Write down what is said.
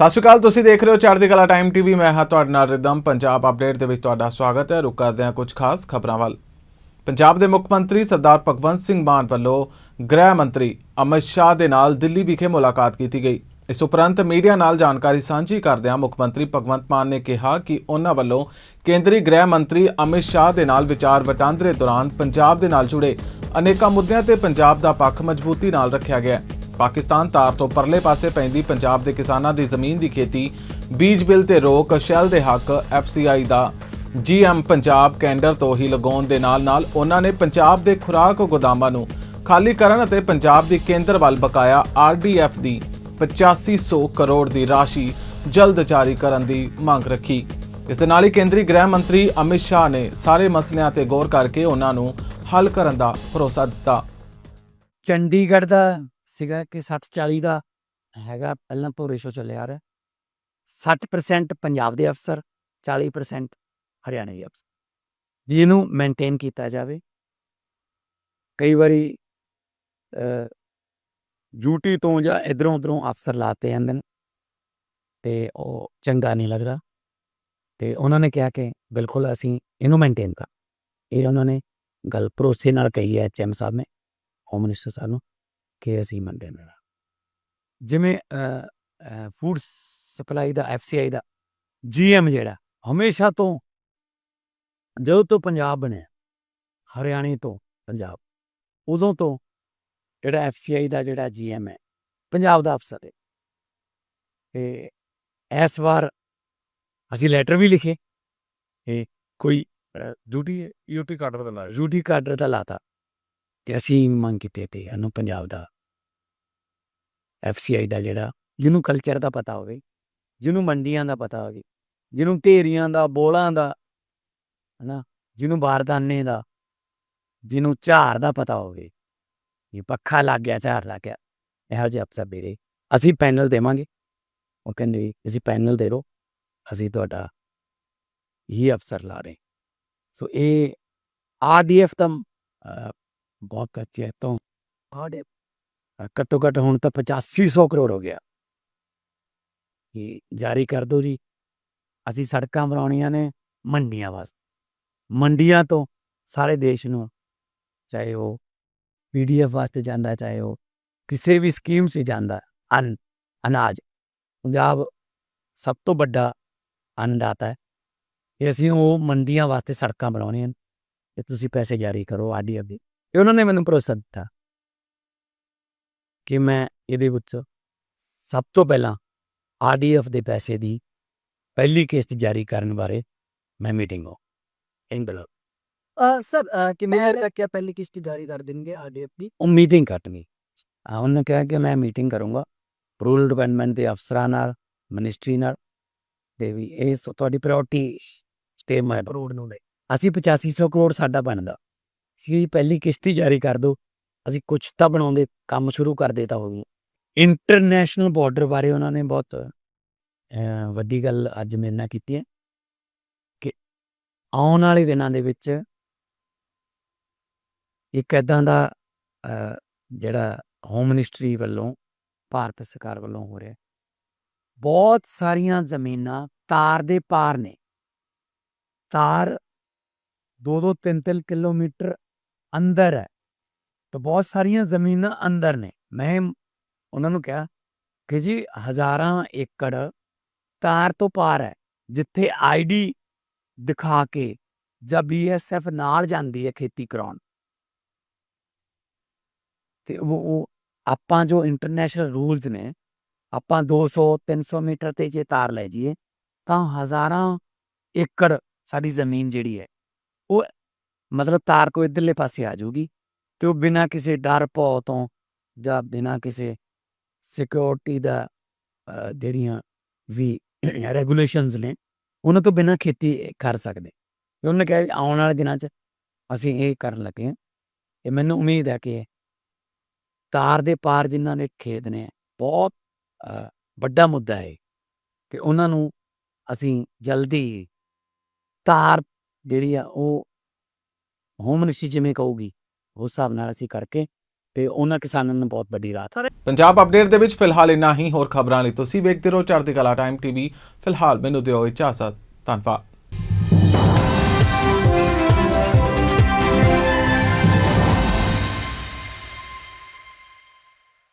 ਸਤਿ ਸ਼੍ਰੀ ਅਕਾਲ, ਤੁਸੀਂ ਦੇਖ ਰਹੇ ਹੋ ਚੜ੍ਹਦੀ ਕਲਾ ਟਾਈਮ ਟੀਵੀ ਮੈਂ ਹਾਂ ਤੁਹਾਡੇ ਨਾਲ ਰਿਦਮ, ਪੰਜਾਬ ਅਪਡੇਟ ਦੇ ਵਿੱਚ ਤੁਹਾਡਾ ਸਵਾਗਤ ਹੈ। ਰੁਕ ਕਰਦੇ ਹਾਂ ਕੁਝ ਖਾਸ ਖਬਰਾਂ ਵੱਲ। ਪੰਜਾਬ ਦੇ ਮੁੱਖ ਮੰਤਰੀ ਸਰਦਾਰ ਭਗਵੰਤ ਸਿੰਘ ਮਾਨ ਵੱਲੋਂ ਗ੍ਰਹਿ ਮੰਤਰੀ ਅਮਿਤ ਸ਼ਾਹ ਦੇ ਨਾਲ ਦਿੱਲੀ ਵਿਖੇ ਮੁਲਾਕਾਤ ਕੀਤੀ ਗਈ। ਇਸ ਉਪਰੰਤ ਮੀਡੀਆ ਨਾਲ ਜਾਣਕਾਰੀ ਸਾਂਝੀ ਕਰਦਿਆਂ ਮੁੱਖ ਮੰਤਰੀ ਭਗਵੰਤ ਮਾਨ ਨੇ ਕਿਹਾ ਕਿ ਉਹਨਾਂ ਵੱਲੋਂ ਕੇਂਦਰੀ ਗ੍ਰਹਿ ਮੰਤਰੀ ਅਮਿਤ ਸ਼ਾਹ ਦੇ ਨਾਲ ਵਿਚਾਰ ਵਟਾਂਦਰੇ ਦੌਰਾਨ ਪੰਜਾਬ ਦੇ ਨਾਲ ਜੁੜੇ ਅਨੇਕਾਂ ਮੁੱਦਿਆਂ ਤੇ ਪੰਜਾਬ ਦਾ ਪੱਖ ਮਜ਼ਬੂਤੀ ਨਾਲ ਰੱਖਿਆ ਗਿਆ ਹੈ। ਪਾਕਿਸਤਾਨ ਤਾਰ ਤੋਂ ਪਰਲੇ ਪਾਸੇ ਪੈਂਦੀ ਪੰਜਾਬ ਦੇ ਕਿਸਾਨਾਂ ਦੀ ਜ਼ਮੀਨ ਦੀ ਖੇਤੀ, ਬੀਜ ਬਿੱਲ ਤੇ ਰੋਕ, ਸ਼ੈਲ ਦੇ ਹੱਕ ਐਫਸੀਆਈ ਦਾ। ਜੀਐਮ ਪੰਜਾਬ ਕੈਂਡਰ ਤੋਂ ਹੀ ਲਗਾਉਣ ਦੇ ਨਾਲ-ਨਾਲ ਉਹਨਾਂ ਨੇ ਪੰਜਾਬ ਦੇ ਖੁਰਾਕ ਗੋਦਾਮਾਂ ਨੂੰ ਖਾਲੀ ਕਰਨ ਅਤੇ ਪੰਜਾਬ ਦੀ ਕੇਂਦਰ ਵੱਲ ਬਕਾਇਆ ਆਰਡੀਐਫ ਦੀ 8500 ਕਰੋੜ ਦੀ ਰਾਸ਼ੀ ਜਲਦ ਜਾਰੀ ਕਰਨ ਦੀ ਮੰਗ ਰੱਖੀ। ਇਸ ਦੇ ਨਾਲ ਹੀ ਕੇਂਦਰੀ ਗ੍ਰਹਿ ਮੰਤਰੀ ਅਮਿਤ ਸ਼ਾਹ ਨੇ ਸਾਰੇ ਮਸਲਿਆਂ ਤੇ ਗੌਰ ਕਰਕੇ ਉਹਨਾਂ ਨੂੰ ਹੱਲ ਕਰਨ ਦਾ ਭਰੋਸਾ ਦਿੱਤਾ। ਚੰਡੀਗੜ੍ਹ ਦਾ ਸੀਗਾ ਕਿ 60 40 ਦਾ ਹੈਗਾ, ਪਹਿਲਾਂ ਤੋਂ ਰੇਸ਼ੋ ਚੱਲਿਆ ਆ ਰਿਹਾ। 60% ਪੰਜਾਬ ਦੇ ਅਫਸਰ 40% ਹਰਿਆਣਾ ਦੇ ਅਫਸਰ। ਵੀ ਇਹਨੂੰ ਮੇਨਟੇਨ ਕੀਤਾ ਜਾਵੇ। ਕਈ ਵਾਰੀ ਯੂਟੀ ਤੋਂ ਜਾਂ ਇਧਰੋਂ ਉਧਰੋਂ ਅਫਸਰ ਲਾਤੇ ਜਾਂਦੇ ਨੇ। ਤੇ ਉਹ ਚੰਗਾ ਨਹੀਂ ਲੱਗਦਾ। ਤੇ ਉਹਨਾਂ ਨੇ ਕਿਹਾ ਕਿ ਬਿਲਕੁਲ ਅਸੀਂ ਇਹਨੂੰ ਮੇਨਟੇਨ ਕਰ। ਇਹ ਉਹਨਾਂ ਨੇ ਗੱਲ ਭਰੋਸੇ ਨਾਲ ਕਹੀ ਹੈ ਐਚਐਮ ਸਾਹਿਬ ਨੇ ਹੋਮ ਮਿਨਿਸਟਰ ਸਾਹਿਬ ਨੂੰ। ਕਿ ਅਸੀਂ ਮੰਨਦੇ ਨੇ। ਜਿਵੇਂ ਫੂਡ ਸਪਲਾਈ ਦਾ ਐਫਸੀਆਈ ਦਾ ਜੀਐਮ ਜਿਹੜਾ ਹਮੇਸ਼ਾ ਤੋਂ ਜਦੋਂ ਤੋਂ ਪੰਜਾਬ ਬਣਿਆ ਹਰਿਆਣੇ ਤੋਂ ਪੰਜਾਬ ਉਦੋਂ ਤੋਂ ਜਿਹੜਾ ਐਫਸੀਆਈ ਦਾ ਜਿਹੜਾ ਜੀਐਮ ਹੈ ਪੰਜਾਬ ਦਾ ਅਫਸਰ ਹੈ। ਤੇ ਇਸ ਵਾਰ ਅਸੀਂ ਲੈਟਰ ਵੀ ਲਿਖੇ ਇਹ ਕੋਈ ਡਿਊਟੀ ਯੂਟੀ ਕਾਰਡਰ ਦਾ ਲਾਇਆ ਯੂਟੀ ਕਾਰਡਰ ਦਾ ਲਾਤਾ। ਕਿ ਅਸੀਂ ਮੰਗ ਕੀਤੀ ਤੇ ਇਹਨੂੰ ਪੰਜਾਬ ਦਾ ਐਫਸੀਆਈ ਦਾ ਜਿਹੜਾ ਜਿਹਨੂੰ ਕਲਚਰ ਦਾ ਪਤਾ ਹੋਵੇ ਜਿਹਨੂੰ ਮੰਡੀਆਂ ਦਾ ਪਤਾ ਹੋਵੇ ਜਿਹਨੂੰ ਢੇਰੀਆਂ ਦਾ ਬੋਲਾਂ ਦਾ ਹਨਾ ਜਿਹਨੂੰ ਬਾਰਦਾਨੇ ਦਾ ਜਿਹਨੂੰ ਝਾਰ ਦਾ ਪਤਾ ਹੋਵੇ ਇਹ ਪੱਖਾ ਲੱਗ ਗਿਆ ਝਾਰ ਲੱਗ ਗਿਆ ਇਹੋ ਜਿਹੇ ਅਫਸਰ ਮੇਰੇ ਅਸੀਂ ਪੈਨਲ ਦੇਵਾਂਗੇ। ਉਹ ਕਹਿੰਦੇ ਅਸੀਂ ਪੈਨਲ ਦੇ ਰੋ ਅਸੀਂ ਤੁਹਾਡਾ ਹੀ ਅਫਸਰ ਲਾ ਰਹੇ। ਸੋ ਇਹ ਆਰਡੀਐਫ ਤਾਂ ਅਹ, ਬਹੁਤ ਕੱਚੇ ਹੈ ਤੋਂ ਆੜੇ ਘੱਟੋ ਘੱਟ ਹੁਣ ਤਾਂ 8500 ਕਰੋੜ ਹੋ ਗਿਆ ਇਹ ਜਾਰੀ ਕਰ ਦਿਓ ਜੀ ਅਸੀਂ ਸੜਕਾਂ ਬਣਾਉਣੀਆਂ ਨੇ ਮੰਡੀਆਂ ਵਾਸਤੇ ਮੰਡੀਆਂ ਤੋਂ ਸਾਰੇ ਦੇਸ਼ ਨੂੰ ਚਾਹੇ ਉਹ ਪੀਡੀਐਫ ਵਾਸਤੇ ਜਾਂਦਾ ਚਾਹੇ ਉਹ ਕਿਸੇ ਵੀ ਸਕੀਮ 'ਚ ਜਾਂਦਾ ਅਨ ਅਨਾਜ ਪੰਜਾਬ ਸਭ ਤੋਂ ਵੱਡਾ ਅੰਨਦਾਤਾ ਹੈ ਇਹ ਅਸੀਂ ਉਹ ਮੰਡੀਆਂ ਵਾਸਤੇ ਸੜਕਾਂ ਬਣਾਉਣੀਆਂ ਤੇ ਤੁਸੀਂ ਪੈਸੇ ਜਾਰੀ ਕਰੋ ਆਰਡੀਐਫ ਦੇ ਤੇ ਉਹਨਾਂ ਨੇ ਮੈਨੂੰ ਭਰੋਸਾ ਦਿੱਤਾ ਕਿ ਮੈਂ ਇਹਦੇ ਵਿੱਚ ਸਭ ਤੋਂ ਪਹਿਲਾਂ ਆਰਡੀਐਫ ਦੇ ਪੈਸੇ ਦੀ ਪਹਿਲੀ ਕਿਸ਼ਤ ਜਾਰੀ ਕਰਨ ਬਾਰੇ ਮੈਂ ਮੀਟਿੰਗ ਹੋ ਇੰਗਲੈਂਡ ਸਰ ਅ, ਕਿਵੇਂ ਰੱਖਿਆ ਪਹਿਲੀ ਕਿਸ਼ਤ ਜਾਰੀ ਕਰ ਦੇਣਗੇ ਆਰਡੀਐਫ ਦੀ। ਉਹ ਮੀਟਿੰਗ ਕਰਨੀ। ਆ ਉਹਨੇ ਕਿਹਾ ਕਿ ਮੈਂ ਮੀਟਿੰਗ ਕਰੂੰਗਾ। ਰੂਰਲ ਡਿਵੈਲਪਮੈਂਟ ਦੇ ਅਫਸਰਾਂ ਨਾਲ ਮਿਨਿਸਟਰੀ ਨਾਲ ਤੇ ਵੀ ਇਹ ਤੁਹਾਡੀ ਪ੍ਰਾਇੋਰਟੀ ਸਟੇਮ ਹੈ ਰੋਡ ਨੂੰ ਲੈ। ਅਸੀਂ 8500 ਕਰੋੜ ਸਾਡਾ ਬਣਦਾ। ਸੀ ਪਹਿਲੀ ਕਿਸ਼ਤੀ ਜਾਰੀ ਕਰ ਦਿਓ ਅਸੀਂ ਕੁਝ ਤਾਂ ਬਣਾਉਂਦੇ, ਕੰਮ ਸ਼ੁਰੂ ਕਰ ਦੇਤਾ ਹੋਊ ਇੰਟਰਨੈਸ਼ਨਲ ਬਾਰਡਰ ਬਾਰੇ ਉਹਨਾਂ ਨੇ ਬਹੁਤ ਵੱਡੀ ਗੱਲ ਅੱਜ ਮੇਰੇ ਨਾਲ ਕੀਤੀ ਹੈ ਕਿ ਆਉਣ ਵਾਲੇ ਦਿਨਾਂ ਦੇ ਵਿੱਚ ਇੱਕ ਐਦਾਂ ਦਾ ਜਿਹੜਾ ਹੋਮ ਮਿਨਿਸਟਰੀ ਵੱਲੋਂ, ਭਾਰਤ ਸਰਕਾਰ ਵੱਲੋਂ ਹੋ ਰਿਹਾ। ਬਹੁਤ ਸਾਰੀਆਂ ਜ਼ਮੀਨਾਂ ਤਾਰ ਦੇ ਪਾਰ ਨੇ। ਤਾਰ 2-2 3-3 ਕਿਲੋਮੀਟਰ ਅੰਦਰ ਹੈ। ਤਾਂ ਬਹੁਤ ਸਾਰੀਆਂ ਜ਼ਮੀਨਾਂ ਅੰਦਰ ਨੇ। ਮੈਂ ਉਹਨਾਂ ਨੂੰ ਕਿਹਾ ਕਿ ਜੀ ਹਜ਼ਾਰਾਂ ਏਕੜ ਤਾਰ ਤੋਂ ਪਾਰ ਹੈ, ਜਿੱਥੇ ਆਈਡੀ ਦਿਖਾ ਕੇ ਜਾਂ ਬੀਐਸਐਫ ਨਾਲ ਜਾਂਦੀ ਹੈ ਖੇਤੀ ਕਰਾਉਣ। ਤੇ ਉਹ ਆਪਾਂ ਜੋ ਇੰਟਰਨੈਸ਼ਨਲ ਰੂਲਸ ਨੇ, ਆਪਾਂ 200 300 ਮੀਟਰ ਤੇ ਜੇ ਤਾਰ ਲੈ ਜਾਈਏ, ਤਾਂ ਹਜ਼ਾਰਾਂ ਏਕੜ ਸਾਡੀ ਜ਼ਮੀਨ ਜਿਹੜੀ ਹੈ, ਉਹ ਮਤਲਬ ਤਾਰ ਕੋ ਇਧਰਲੇ ਪਾਸੇ ਆ ਜਾਊਗੀ ਤੇ ਉਹ ਬਿਨਾਂ ਕਿਸੇ ਡਰ ਭੌ ਤੋਂ ਜਾਂ ਬਿਨਾਂ ਕਿਸੇ ਸਿਕਿਉਰਿਟੀ ਦਾ ਜਿਹੜੀਆਂ ਵੀ ਰੈਗੂਲੇਸ਼ਨਸ ਨੇ, ਉਹਨਾਂ ਤੋਂ ਬਿਨਾਂ ਖੇਤੀ ਕਰ ਸਕਦੇ। ਤੇ ਉਹਨੇ ਕਿਹਾ ਵੀ ਆਉਣ ਵਾਲੇ ਦਿਨਾਂ 'ਚ ਅਸੀਂ ਇਹ ਕਰਨ ਲੱਗੇ ਹਾਂ। ਇਹ ਮੈਨੂੰ ਉਮੀਦ ਹੈ ਕਿ ਤਾਰ ਦੇ ਪਾਰ ਜਿਨ੍ਹਾਂ ਦੇ ਖੇਤ ਨੇ, ਬਹੁਤ ਵੱਡਾ ਮੁੱਦਾ ਹੈ ਕਿ ਉਹਨਾਂ ਨੂੰ ਅਸੀਂ ਜਲਦੀ ਤਾਰ ਜਿਹੜੀ ਆ ਉਹ ਹੋਮ ਮਿਨਿਸਟਰੀ ਜਿਵੇਂ ਕਹੂਗੀ, ਉਸ ਹਿਸਾਬ ਨਾਲ ਅਸੀਂ ਕਰਕੇ ਤੇ ਉਹਨਾਂ ਕਿਸਾਨਾਂ ਨੂੰ ਬਹੁਤ ਵੱਡੀ ਰਾਹਤ ਹੈ ਪੰਜਾਬ ਅਪਡੇਟ ਦੇ ਵਿੱਚ ਫਿਲਹਾਲ ਇੰਨਾ ਹੀ, ਹੋਰ ਖਬਰਾਂ ਲਈ ਤੁਸੀਂ ਵੇਖਦੇ ਰਹੋ ਚੜ੍ਹਦੀ ਕਲਾ ਟਾਈਮ ਟੀਵੀ ਫਿਲਹਾਲ ਮੈਨੂੰ ਦਿਓ ਇਜਾਜ਼ਤ, ਧੰਨਵਾਦ।